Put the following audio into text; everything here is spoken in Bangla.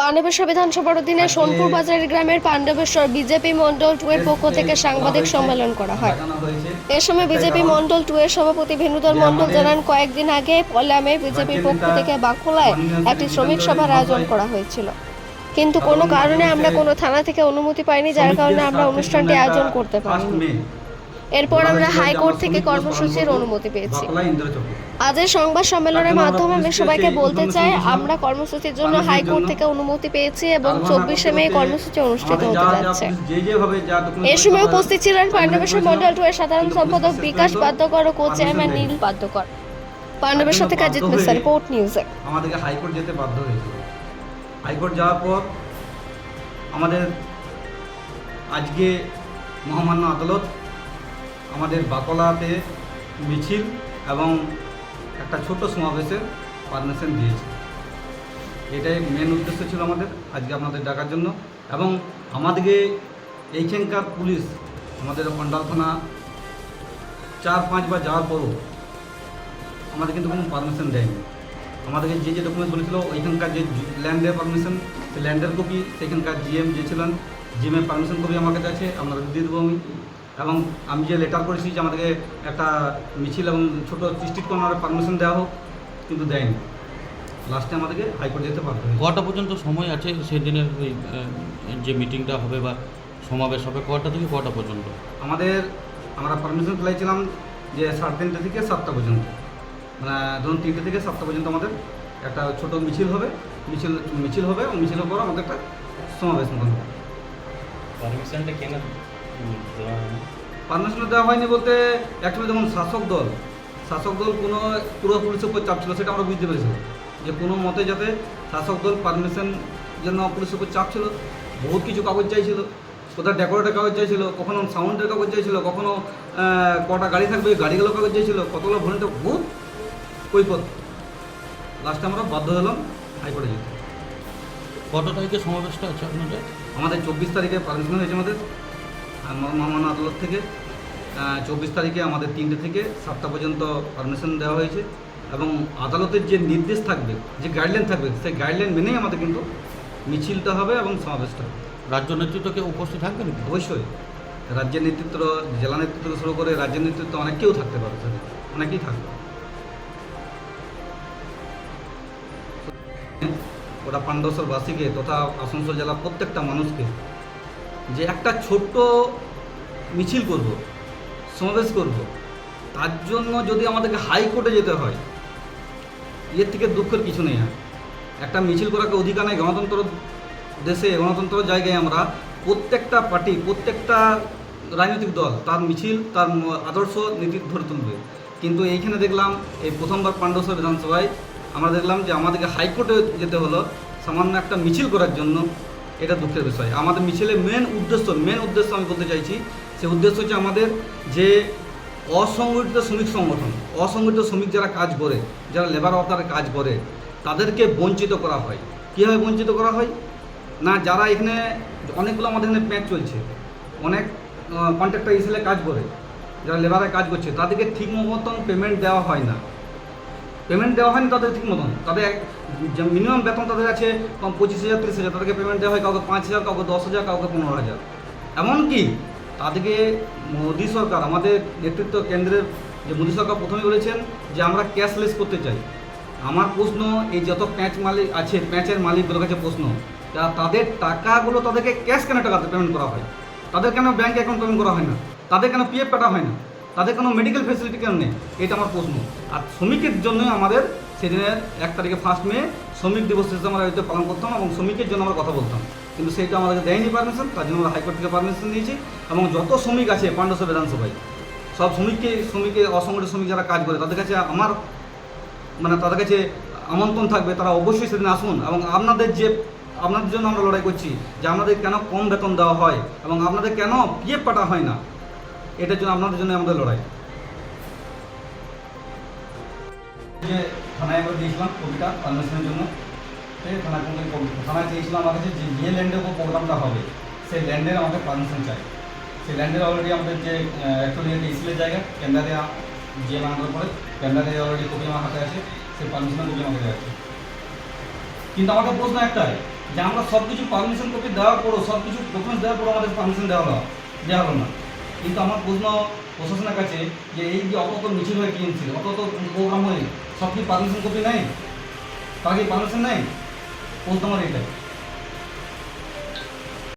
পাণ্ডবেশ্বর বিধানসভার অধীনে সোনপুর বাজারের গ্রামের পাণ্ডবেশ্বর বিজেপি মন্ডল টু এর পক্ষ থেকে সাংবাদিক সম্মেলন করা হয়। এ সময় বিজেপি মন্ডল টু এর সভাপতি ভেনুধর মন্ডল জানান কয়েকদিন আগে পল্লামে বিজেপির পক্ষ থেকে বাঁকুড়ায় একটি শ্রমিক সভার আয়োজন করা হয়েছিল। কিন্তু কোনো কারণে আমরা কোনো থানা থেকে অনুমতি পাইনি যার কারণে আমরা অনুষ্ঠানটি আয়োজন করতে পারিনি। এরপর আমরা হাইকোর্ট থেকে কর্মসূচির অনুমতি পেয়েছি। আজের সংবাদ সম্মেলনের মাধ্যমে আমি সবাইকে বলতে চাই আমরা কর্মসূচির জন্য হাইকোর্ট থেকে অনুমতি পেয়েছি এবং চব্বিশে মে কর্মসূচি অনুষ্ঠিত হতে যাচ্ছে। এ সময় উপস্থিত ছিলেন পাণ্ডবেশ্বর মন্ডল টু এর সাধারণ সম্পাদক বিকাশ বাদ্যকর ও কো চেয়ারম্যান নীল বাদ্যকর পাণ্ডবেশ্বর থেকে অজিত মিশ্রা রিপোর্ট নিউজে। আমাদেরকে হাইকোর্ট যেতে বাধ্য হয়েছিল। হাইকোর্ট যাওয়ার পর আমাদের আজকে মহামান্য আদালত আমাদের বাকলাতে মিছিল এবং একটা ছোট সমাবেশের পারমিশন দিয়েছে। এটাই মেন উদ্দেশ্য ছিল আমাদের আজকে আপনাদের ডাকার জন্য। এবং আমাদেরকে এইখানকার পুলিশ, আমাদের অন্ডাল থানা চার পাঁচবার যাওয়ার পরও আমাদের কিন্তু কোনো পারমিশন দেয়নি। আমাদেরকে যে যে ডকুমেন্টস বলেছিল, ওইখানকার যে ল্যান্ডের পারমিশন, সেই ল্যান্ডের কপি সেখানকার জিএম যে ছিলেন জিএমের পারমিশন কপি আমার কাছে আছে আপনাদের দিয়ে দেবো আমি। এবং আমি যে লেটার করেছি যে আমাদেরকে একটা মিছিল এবং ছোটো স্ট্রিট কর্নারের পারমিশন দেওয়া হোক কিন্তু দেয়নি। লাস্টে আমাদেরকে হাইকোর্ট যেতে হয়েছে। কটা পর্যন্ত সময় আছে সেদিনের ওই যে মিটিংটা হবে বা সমাবেশ হবে কটা থেকে কটা পর্যন্ত? আমাদের আমরা পারমিশন পেয়েছিলাম যে সাড়ে তিনটে থেকে সাতটা পর্যন্ত। মানে ধরুন তিনটে থেকে সাতটা পর্যন্ত আমাদের একটা ছোট মিছিল হবে মিছিল মিছিল হবে এবং মিছিলের পর আমাদের একটা সমাবেশ মতন হবে। পারমিশনটা কেন? পারমিশন দেওয়া হয়নি বলতে অ্যাকচুয়ালি যেমন শাসক দল শাসক দল কোনো পুরো পুলিশের উপর চাপ ছিল সেটা আমরা বুঝতে পেরেছিলাম যে কোনো মতে যাতে শাসক দল পারমিশন জন্য পুলিশের উপর চাপ ছিল বহুত কিছু কাগজ চাইছিল কোথাও ডেকোরেটের কাগজ চাইছিল কখনো সাউন্ডের কাগজ চাইছিল কখনো কটা গাড়ি থাকবে গাড়িগুলো কাগজ চাইছিল কতগুলো ভরিতে বহুত কৈপত লাস্টে আমরা বাধ্য হলাম হাইকোর্টে যেতে। কত তারিখে সমাবেশটা আছে আপনাদের? আমাদের চব্বিশ তারিখে পারমিশন হয়েছে আমাদের। মহামান্য আদালত থেকে চব্বিশ তারিখে আমাদের তিনটে থেকে সাতটা পর্যন্ত পারমিশন দেওয়া হয়েছে এবং আদালতের যে নির্দেশ থাকবে যে গাইডলাইন থাকবে সেই গাইডলাইন মেনেই আমাদের কিন্তু মিছিলটা হবে এবং সমাবেশটা হবে রাজ্য নেতৃত্বকে উপস্থিত থাকবেন কি? অবশ্যই রাজ্যের নেতৃত্ব জেলা নেতৃত্ব থেকে শুরু করে রাজ্যের নেতৃত্ব অনেক কেউ থাকতে পারে। অনেকেই থাকবে ওটা পাণ্ডবসরবাসীকে তথা আসানসোল জেলার প্রত্যেকটা মানুষকে যে একটা ছোট্ট মিছিল করব, সমাবেশ করব, তার জন্য যদি আমাদেরকে হাইকোর্টে যেতে হয় এর থেকে দুঃখের কিছু নেই আর। একটা মিছিল করাকে অধিকার নেই, গণতন্ত্র দেশে, গণতন্ত্র জায়গায় আমরা প্রত্যেকটা পার্টি, প্রত্যেকটা রাজনৈতিক দল, তার মিছিল, তার আদর্শ নীতি ধরে তুলবে। কিন্তু এইখানে দেখলাম, এই প্রথমবার পাণ্ডবসর বিধানসভায় আমরা দেখলাম যে আমাদেরকে হাইকোর্টে যেতে হলো, সামান্য একটা মিছিল করার জন্য। এটা দুঃখের বিষয়। আমাদের মিছিলের মেন উদ্দেশ্য মেন উদ্দেশ্য আমি বলতে চাইছি, সে উদ্দেশ্য হচ্ছে আমাদের যে অসংগঠিত শ্রমিক সংগঠন, অসংগঠিত শ্রমিক যারা কাজ করে, যারা লেবার ওয়ার্কারে কাজ করে, তাদেরকে বঞ্চিত করা হয়। কীভাবে বঞ্চিত করা হয়? না, যারা এখানে অনেকগুলো আমাদের এখানে প্যাঁচ চলছে, অনেক কন্ট্রাক্টর এসে কাজ করে, যারা লেবারে কাজ করছে, তাদেরকে ঠিক মতন পেমেন্ট দেওয়া হয় না। পেমেন্ট দেওয়া হয়নি তাদের ঠিক মতন। তাদের মিনিমাম বেতন তাদের আছে কম পঁচিশ হাজার, তিরিশ হাজার, তাদেরকে পেমেন্ট দেওয়া হয় কাউকে পাঁচ হাজার, কাউকে দশ হাজার, কাউকে পনেরো হাজার। এমনকি তাদেরকে মোদী সরকার, আমাদের নেতৃত্ব কেন্দ্রের যে মোদী সরকার প্রথমে বলেছেন যে আমরা ক্যাশলেস করতে চাই। আমার প্রশ্ন, এই যত প্যাঁচ মালিক আছে, প্যাঁচের মালিকগুলোর কাছে প্রশ্ন, তা তাদের টাকাগুলো তাদেরকে ক্যাশ কেন টাকাতে পেমেন্ট করা হয়? তাদের কেন ব্যাঙ্ক অ্যাকাউন্ট পেমেন্ট করা হয় না? তাদের কেন পিএফ কাটা হয় না? তাদের কোনো মেডিকেল ফেসিলিটি কেন নেই? এটা আমার প্রশ্ন। আর শ্রমিকের জন্যই আমাদের সেদিনের এক তারিখে ফার্স্ট মে শ্রমিক দিবস হিসেবে আমরা হয়তো পালন করতাম এবং শ্রমিকের জন্য আমরা কথা বলতাম। কিন্তু সেইটা আমাদেরকে দেয়নি পারমিশন তার জন্য আমরা হাইকোর্ট থেকে পারমিশন নিয়েছি এবং যত শ্রমিক আছে পাণ্ডব বিধানসভায়, সব শ্রমিককে, শ্রমিকের অসংগঠিত শ্রমিক যারা কাজ করে, তাদের কাছে আমার মানে তাদের কাছে আমন্ত্রণ থাকবে, তারা অবশ্যই সেদিন আসুন এবং আপনাদের যে, আপনাদের জন্য আমরা লড়াই করছি যে আমাদের কেন কম বেতন দেওয়া হয় এবং আপনাদের কেন পিএফ পাঠা হয় না। এটার জন্য আপনাদের জন্য আমাদের লড়াই। যে থানায় একবার দিয়েছিলাম কবিতা পারমিশনের জন্য থানা থানায় চেয়েছিলাম আমার কাছে যে যে ল্যান্ডের উপর প্রোগ্রামটা হবে, সেই ল্যান্ডের আমাকে পারমিশন চাই। সেই ল্যান্ডের অলরেডি আমাদের যে অ্যাকচুয়ালি এটা ইসলের জায়গা টেন্ডারে যে আনার পরে টেন্ডারে অলরেডি কপি আমার হাতে আছে, সেই পারমিশনের কপি আমার কাছে আছে কিন্তু আমাদের প্রশ্ন একটাই, যে আমরা সব কিছু পারমিশন কপি দেওয়ার পরও সব কিছু ডকুমেন্টস দেওয়ার পরও আমাদের পারমিশন দেওয়া হলো দেওয়া হলো না। কিন্তু আমার প্রশ্ন প্রশাসনের কাছে যে এই যে অত মিছিল হয়ে কিনছিল অত প্রোগ্রাম হয়ে সব কি পারমিশন কপি নাই? তার কি পারমিশন নাই? প্রশ্ন আমার এটাই